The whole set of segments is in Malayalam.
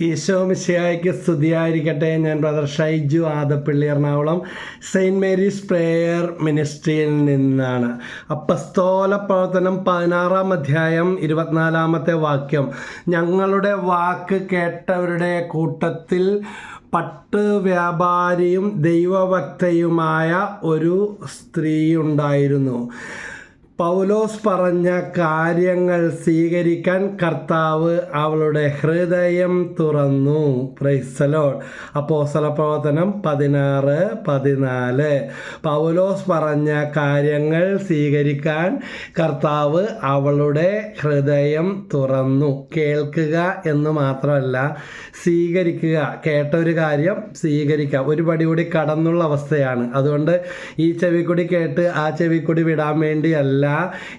ഈശോ മിശിഹായ്ക്ക് സ്തുതിയായിരിക്കട്ടെ. ഞാൻ brother Shaiju Adappally Ernakulam saint Mary's prayer മിനിസ്ട്രിയിൽ നിന്നാണ്. അപ്പസ്തോല പ്രവർത്തനം പതിനാറാം അധ്യായം ഇരുപത്തിനാലാമത്തെ വാക്യം. ഞങ്ങളുടെ വാക്ക് കേട്ടവരുടെ കൂട്ടത്തിൽ പട്ട് വ്യാപാരിയും ദൈവഭക്തയുമായ ഒരു സ്ത്രീ ഉണ്ടായിരുന്നു പൗലോസ് പറഞ്ഞ കാര്യങ്ങൾ സ്വീകരിക്കാൻ കർത്താവ് അവളുടെ ഹൃദയം തുറന്നു. പ്രൈസലോൺ അപ്പോസല പ്രവർത്തനം പതിനാറ് പതിനാല്. പൗലോസ് പറഞ്ഞ കാര്യങ്ങൾ സ്വീകരിക്കാൻ കർത്താവ് അവളുടെ ഹൃദയം തുറന്നു. കേൾക്കുക എന്ന് മാത്രമല്ല സ്വീകരിക്കുക. കേട്ട ഒരു കാര്യം സ്വീകരിക്കുക. ഒരു പടി കൂടി കടന്നുള്ള അവസ്ഥയാണ്. അതുകൊണ്ട് ഈ ചെവിക്കുടി കേട്ട് ആ ചെവിക്കുടി വിടാൻ വേണ്ടിയല്ല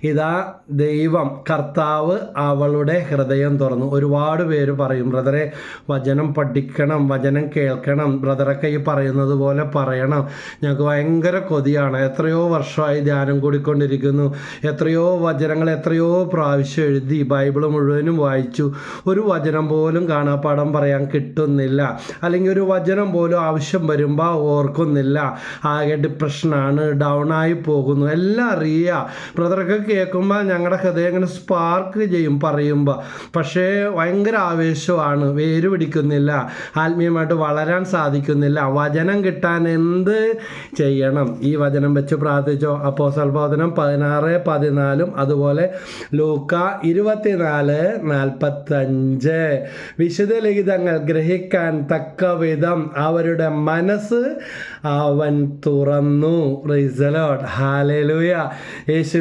ഇതാ ദൈവം കർത്താവ് അവളുടെ ഹൃദയം തുറന്നു. ഒരുപാട് പേര് പറയും ബ്രദറെ വചനം പഠിക്കണം വചനം കേൾക്കണം. ബ്രദറൊക്കെ ഈ പറയുന്നത് പോലെ പറയണം. ഞങ്ങൾക്ക് ഭയങ്കര കൊതിയാണ്. എത്രയോ വർഷമായി ധ്യാനം കൂടിക്കൊണ്ടിരിക്കുന്നു. എത്രയോ വചനങ്ങൾ എത്രയോ പ്രാവശ്യം എഴുതി ബൈബിൾ മുഴുവനും വായിച്ചു. ഒരു വചനം പോലും കാണാപ്പാടം പറയാൻ കിട്ടുന്നില്ല. അല്ലെങ്കിൽ ഒരു വചനം പോലും ആവശ്യം വരുമ്പോൾ ഓർക്കുന്നില്ല. ആകെ ഡിപ്രഷനാണ് ഡൗൺ ആയി പോകുന്നു. എല്ലാം അറിയുക ബ്രദറൊക്കെ കേൾക്കുമ്പോൾ ഞങ്ങളുടെ ഹൃദയം ഇങ്ങനെ സ്പാർക്ക് ചെയ്യും പറയുമ്പോൾ പക്ഷേ ഭയങ്കര ആവേശമാണ്. വേര് പിടിക്കുന്നില്ല. ആത്മീയമായിട്ട് വളരാൻ സാധിക്കുന്നില്ല. വചനം കിട്ടാൻ എന്ത് ചെയ്യണം? ഈ വചനം വെച്ച് പ്രാർത്ഥിച്ചോ. അപ്പോൾ സൽബോധനം പതിനാറ് പതിനാലും അതുപോലെ ലൂക്ക ഇരുപത്തിനാല് നാൽപ്പത്തഞ്ച്. വിശുദ്ധ ലിഖിതങ്ങൾ ഗ്രഹിക്കാൻ തക്ക വിധം അവരുടെ മനസ്സ് അവൻ തുറന്നു. റിസലോട്ട് ഹാലലൂയ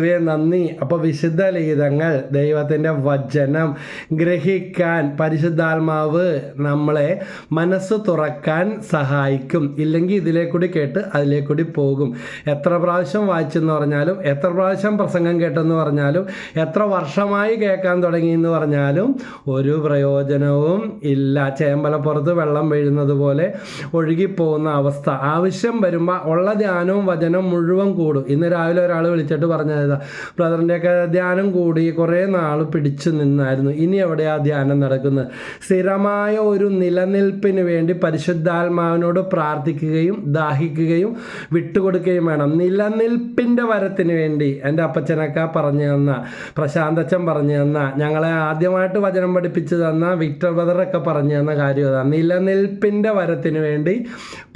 യേശുവെ നന്ദി. അപ്പോൾ വിശുദ്ധ ലിഖിതങ്ങൾ ദൈവത്തിന്റെ വചനം ഗ്രഹിക്കാൻ പരിശുദ്ധാത്മാവ് നമ്മളെ മനസ്സ് തുറക്കാൻ സഹായിക്കും. ഇല്ലെങ്കിൽ ഇതിലേക്കൂടി കേട്ട് അതിലേക്കൂടി പോകും. എത്ര പ്രാവശ്യം വായിച്ചെന്ന് പറഞ്ഞാലും എത്ര പ്രാവശ്യം പ്രസംഗം കേട്ടെന്ന് പറഞ്ഞാലും എത്ര വർഷമായി കേൾക്കാൻ തുടങ്ങി എന്ന് പറഞ്ഞാലും ഒരു പ്രയോജനവും ഇല്ല. ചേമ്പലപ്പുറത്ത് വെള്ളം വീഴുന്നത് പോലെ ഒഴുകിപ്പോകുന്ന അവസ്ഥ. ആവശ്യം വരുമ്പോൾ ഉള്ള ധ്യാനവും വചനവും മുഴുവൻ കൂടും. ഇന്ന് രാവിലെ ഒരാൾ വിളിച്ചിട്ട് പറഞ്ഞത് ബ്രദറിന്റെയൊക്കെ ധ്യാനം കൂടി കുറേ നാൾ പിടിച്ചു നിന്നായിരുന്നു. ഇനി എവിടെയാ ധ്യാനം നടക്കുന്നത്? സ്ഥിരമായ ഒരു നിലനിൽപ്പിന് വേണ്ടി പരിശുദ്ധാത്മാവിനോട് പ്രാർത്ഥിക്കുകയും ദാഹിക്കുകയും വിട്ടുകൊടുക്കുകയും വേണം. നിലനിൽപ്പിന്റെ വരത്തിന് വേണ്ടി എന്റെ അപ്പച്ചനൊക്കെ പറഞ്ഞു തന്ന പ്രശാന്തച്ചൻ പറഞ്ഞു തന്ന ഞങ്ങളെ ആദ്യമായിട്ട് വചനം പഠിപ്പിച്ചു തന്ന വിക്ടർ ബ്രദറൊക്കെ പറഞ്ഞു തന്ന കാര്യം അതാണ് നിലനിൽപ്പിന്റെ വരത്തിന് വേണ്ടി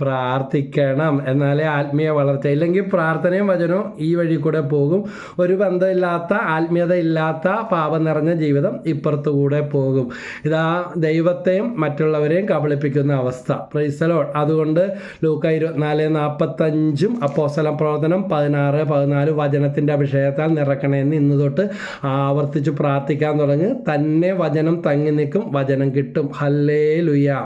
പ്രാർത്ഥിക്കണം. എന്നാലേ ആത്മീയ വളർച്ച ഇല്ലെങ്കിൽ പ്രാർത്ഥനയും വചനവും ഈ വഴി കൂടെ പോകും. ഒരു ബന്ധമില്ലാത്ത ആത്മീയത ഇല്ലാത്ത പാപം നിറഞ്ഞ ജീവിതം ഇപ്പുറത്തു കൂടെ പോകും. ഇതാ ദൈവത്തെയും മറ്റുള്ളവരെയും കബളിപ്പിക്കുന്ന അവസ്ഥ. പ്രൈസലോ അതുകൊണ്ട് ലൂക്ക ഇരുപത്തിനാല് നാൽപ്പത്തഞ്ചും അപ്പോസലം പ്രവർത്തനം പതിനാറ് പതിനാല് വചനത്തിന്റെ അഭിഷേകത്താൽ നിറക്കണമെന്ന് ഇന്ന് തൊട്ട് ആവർത്തിച്ച് പ്രാർത്ഥിക്കാൻ തുടങ്ങി. തന്നെ വചനം തങ്ങി നിൽക്കും വചനം കിട്ടും. ഹല്ലേ ലുയ